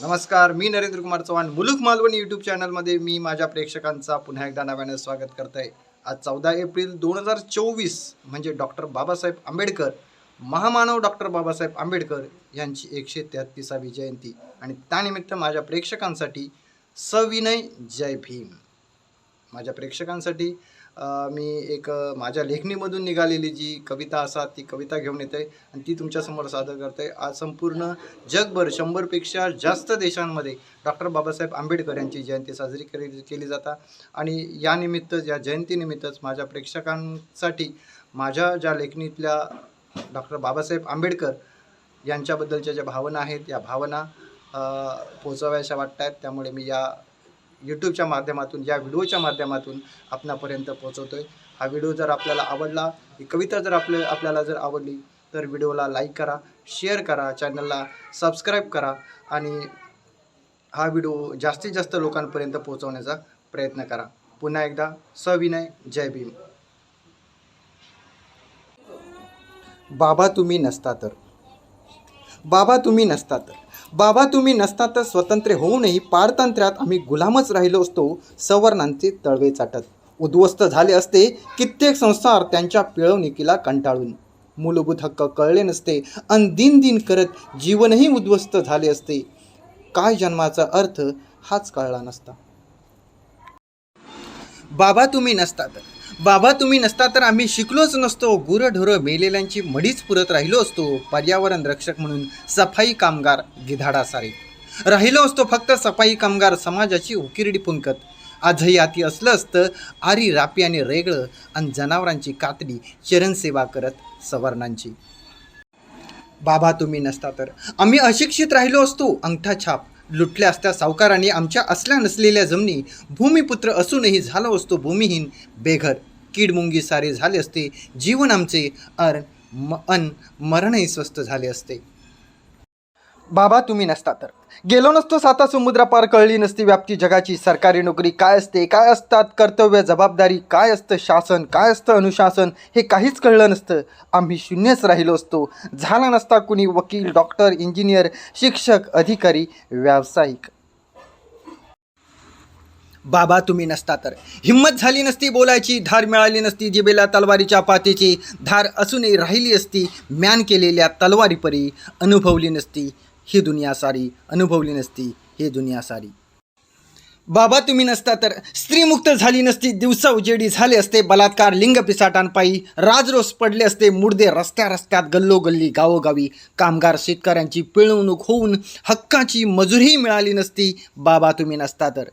नमस्कार मी नरेंद्र कुमार चव्हाण. मुलुक मालवणी यूट्यूब चॅनलमध्ये मी माझ्या प्रेक्षकांचा पुन्हा एकदा नव्यानं स्वागत करत आहे आज चौदा एप्रिल दोन हजार चोवीस म्हणजे डॉक्टर बाबासाहेब आंबेडकर महामानव डॉक्टर बाबासाहेब आंबेडकर यांची एकशे तेहत्तीसावी जयंती. आणि त्यानिमित्त माझ्या प्रेक्षकांसाठी सविनय जय भीम. माझ्या प्रेक्षकांसाठी मी एक माझ्या लेखणीमधून निघालेली जी कविता असा ती कविता घेऊन येते आणि ती तुमच्यासमोर सादर करते. आज संपूर्ण जगभर शंभरपेक्षा जास्त देशांमध्ये डॉक्टर बाबासाहेब आंबेडकर यांची जयंती साजरी केली केली जातात आणि यानिमित्त या जयंतीनिमित्तच माझ्या प्रेक्षकांसाठी माझ्या ज्या लेखणीतल्या डॉक्टर बाबासाहेब आंबेडकर यांच्याबद्दलच्या ज्या भावना आहेत या भावना पोचाव्याशा पोचवायच्या वाटत आहेत. त्यामुळे मी या यूट्यूबच्या माध्यमातून या व्हिडिओच्या माध्यमातून आपणापर्यंत पोहोचवतो आहे हा व्हिडिओ जर आपल्याला आवडला ही कविता जर आपल्या आपल्याला जर आवडली तर व्हिडिओला लाईक करा शेअर करा चॅनलला सबस्क्राईब करा आणि हा व्हिडिओ जास्तीत जास्त लोकांपर्यंत पोहोचवण्याचा प्रयत्न करा. पुन्हा एकदा सविनय जय भीम. बाबा तुम्ही नसता तर. बाबा तुम्ही नसता तर. बाबा तुम्ही नसता तर स्वतंत्र होऊनही पारतंत्र्यात आम्ही गुलामच राहिलो असतो सवर्णांचे तळवे चाटत. उद्ध्वस्त झाले असते कित्येक संसार त्यांच्या पिळवणुकीला कंटाळून. मूलभूत हक्क कळले नसते अन दिन दिन करत जीवनही उद्ध्वस्त झाले असते. काय जन्माचा अर्थ हाच कळला नसता. बाबा तुम्ही नसता तर. बाबा तुम्ही नसता तर आम्ही शिकलोच नसतो. गुरढोरं मेलेल्यांची मडीच पुरत राहिलो असतो. पर्यावरण रक्षक म्हणून सफाई कामगार गिधाडा सारे. राहिलो असतो फक्त सफाई कामगार समाजाची उकिरडी पुंकत आजही हाती असलं असतं आरी रापी आणि रेगळं आणि जनावरांची कातडी चरणसेवा करत सवर्णांची. बाबा तुम्ही नसता तर. आम्ही अशिक्षित राहिलो असतो अंगठा छाप. लुटल्या असत्या सावकारांनी आमच्या असल्या नसलेल्या जमिनी भूमिपुत्र असूनही झालो असतो भूमिहीन बेघर कीडमुंगी सारे झाले असते जीवन आमचे अर म अन मरणही स्वस्त झाले असते. बाबा तुम्ही नसता तर. गेलो नसतो साता समुद्रापार कळली नसती व्याप्ती जगाची. सरकारी नोकरी काय असते काय असतात? कर्तव्य जबाबदारी काय असतं? शासन काय असतं? अनुशासन? हे काहीच कळलं नसतं. आम्ही शून्यच राहिलो असतो. झाला नसता कुणी वकील डॉक्टर इंजिनियर शिक्षक अधिकारी व्यावसायिक. बाबा तुम्ही नसता तर. हिंमत झाली नसती बोलायची धार मिळाली नसती जिबेला तलवारीच्या पातीची. धार असूनही राहिली असती म्यान केलेल्या तलवारीपरी अनुभवली नसती. ही दुनिया सारी अनुभवली नसती ही दुनिया सारी. बाबा तुम्ही नसता तर स्त्रीमुक्त झाली नसती दिवसा उजेडी झाले असते बलात्कार लिंग पिसाटांपायी राजरोस पडले असते मुडदे रस्त्या रस्त्यात गल्लोगल्ली गावोगावी कामगार शेतकऱ्यांची पिळवणूक होऊन हक्काची मजुरी मिळाली नसती. बाबा तुम्ही नसता तर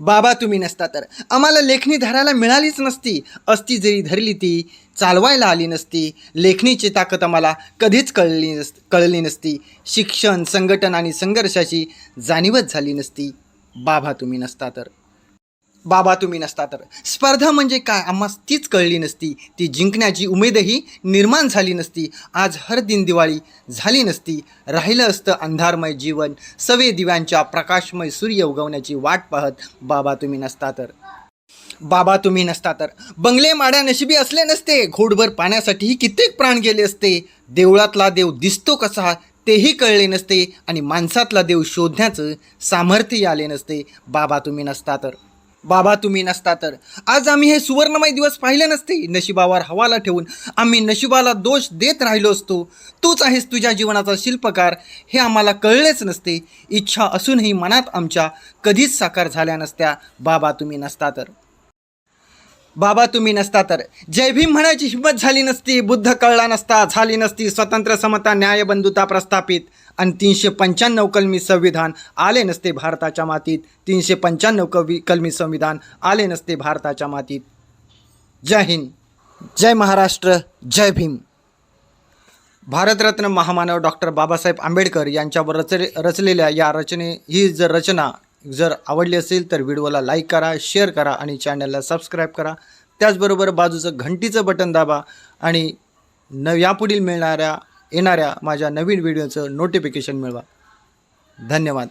बाबा तुम्ही नसता तर. आम्हाला लेखणी धरायला मिळालीच नसती. असती जरी धरली ती चालवायला आली नसती. लेखणीची ताकद आम्हाला कधीच कळली नस कळली नसती. शिक्षण संघटन आणि संघर्षाची जाणीवच झाली नसती. बाबा तुम्ही नसता तर. बाबा तुम्ही नसता तर. स्पर्धा म्हणजे काय? आम्हा तीच कळली नसती. ती जिंकण्याची उमेदही निर्माण झाली नसती. आज हर दिन दिवाळी झाली नसती. राहिलं असतं अंधारमय जीवन. सवे दिव्यांच्या प्रकाशमय सूर्य उगवण्याची वाट पाहत बाबा तुम्ही नसता तर. बाबा तुम्ही नसता तर. बंगले माड्या नशिबी असले नसते. घोडभर पाण्यासाठीही कित्येक प्राण गेले असते. देवळातला देव दिसतो कसा तेही कळले नसते आणि माणसातला देव शोधण्याचं सामर्थ्य आले नसते. बाबा तुम्ही नसता तर. बाबा तुम्ही नसता तर. आज आम्ही हे सुवर्णमय दिवस पाहिले नसते. नशिबावर हवाला ठेवून आम्ही नशिबाला दोष देत राहिलो असतो. तूच आहेस तुझ्या जीवनाचा शिल्पकार. हे आम्हाला कळलेच नसते. इच्छा असूनही मनात आमच्या कधीच साकार झाल्या नसत्या. बाबा तुम्ही नसता तर. बाबा तुम्ही नसता तर. जय भीम म्हणायची हिंमत झाली नसती बुद्ध कळला नसता झाली नसती स्वतंत्र समता न्याय बंधुता प्रस्थापित. आणि तीनशे पंच्याण्णव कलमी संविधान आले नसते भारताच्या मातीत. तीनशे पंच्याण्णव कवी कलमी संविधान आले नसते भारताच्या मातीत. जय हिंद. जय महाराष्ट्र. जय भीम. भारतरत्न महामानव डॉक्टर बाबासाहेब आंबेडकर यांच्यावर रचले रचलेल्या या रचने ही जर रचना जर आवडली असेल तर व्हिडिओला लाईक करा शेअर करा आणि चॅनलला सबस्क्राईब करा. त्याचबरोबर बाजूचं घंटीचं बटन दाबा आणि न यापुढील मिळणाऱ्या येणाऱ्या माझ्या नवीन व्हिडिओचं नोटिफिकेशन मिळवा. धन्यवाद.